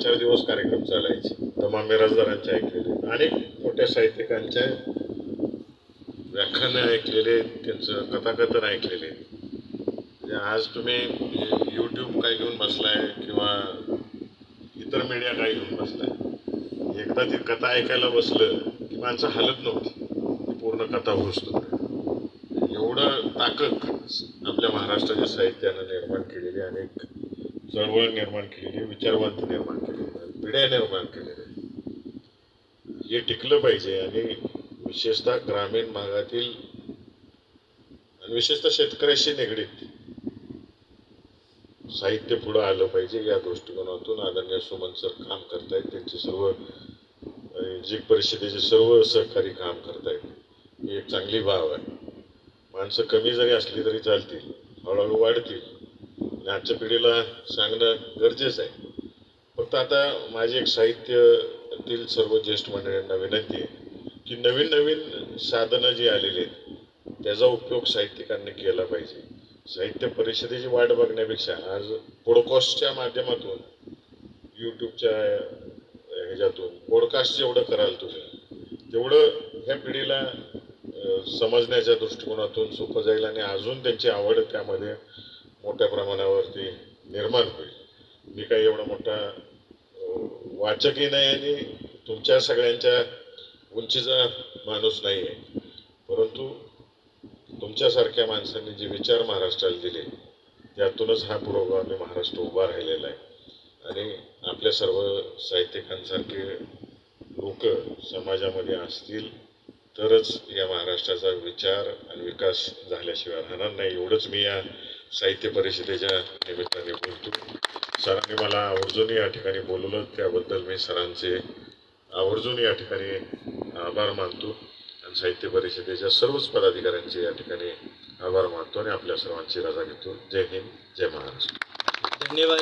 चार दिवस कार्यक्रम चालायचे. तमाम मिराजदारांचे ऐकलेले. अनेक मोठ्या साहित्यिकांच्या व्याख्यानं ऐकलेले त्यांचं कथाकथन ऐकलेले. म्हणजे आज तुम्ही यूट्यूब काय घेऊन बसलाय किंवा इतर मीडिया काय घेऊन बसलाय. एकदा ती कथा ऐकायला बसलं की माणसं हलत नव्हती. पूर्ण कथा होतो. एवढं ताकद आपल्या महाराष्ट्राच्या साहित्यानं निर्माण केलेली अनेक चळवळ निर्माण केलेली विचारवंत निर्माण केलेली पिढ्या निर्माण केलेल्या हे टिकलं पाहिजे आणि विशेषतः ग्रामीण भागातील आणि विशेषतः शेतकऱ्याशी निगडीत साहित्य पुढं आलं पाहिजे या दृष्टिकोनातून आदरणीय सुमन सर काम करतायत. त्यांचे सर्व अं, परिषदेचे सर्व सहकारी काम करतायत. ही एक चांगली भाव आहे. माणसं कमी जरी असली तरी चालतील हळूहळू वाढतील. आजच्या पिढीला सांगणं गरजेचं आहे. फक्त आता माझी एक साहित्यातील सर्व ज्येष्ठ मंडळींना विनंती आहे की नवीन नवीन साधनं जी आलेली आहेत त्याचा उपयोग साहित्यिकांनी केला पाहिजे. साहित्य परिषदेची वाट बघण्यापेक्षा आज पॉडकास्टच्या माध्यमातून यूट्यूबच्या ह्याच्यातून पॉडकास्ट जेवढं कराल तुम्ही तेवढं ह्या पिढीला समजण्याच्या दृष्टिकोनातून सोपं जाईल आणि अजून त्यांची आवड त्यामध्ये मोठ्या प्रमाणावरती निर्माण होईल. मी काही एवढा मोठा वाचकही नाही आणि तुमच्या सगळ्यांच्या उंचीचा माणूस नाही आहे. परंतु तुमच्यासारख्या माणसांनी जे विचार महाराष्ट्राला दिले त्यातूनच हा पुरोगामी महाराष्ट्र उभा राहिलेला आहे. आणि आपल्या सर्व साहित्यिकांसारखे लोक समाजामध्ये असतील तरच या महाराष्ट्राचा विचार आणि विकास झाल्याशिवाय राहणार नाही. एवढंच मी या साहित्य परिषदेच्या निमित्ताने बोलतो. सरांनी मला आवर्जून या ठिकाणी बोलवलं त्याबद्दल मी सरांचे आवर्जून या ठिकाणी आभार मानतो आणि साहित्य परिषदेच्या सर्वच पदाधिकाऱ्यांचे या ठिकाणी आभार मानतो आणि आपल्या सर्वांची रजा घेतो. जय हिंद जय महाराष्ट्र. धन्यवाद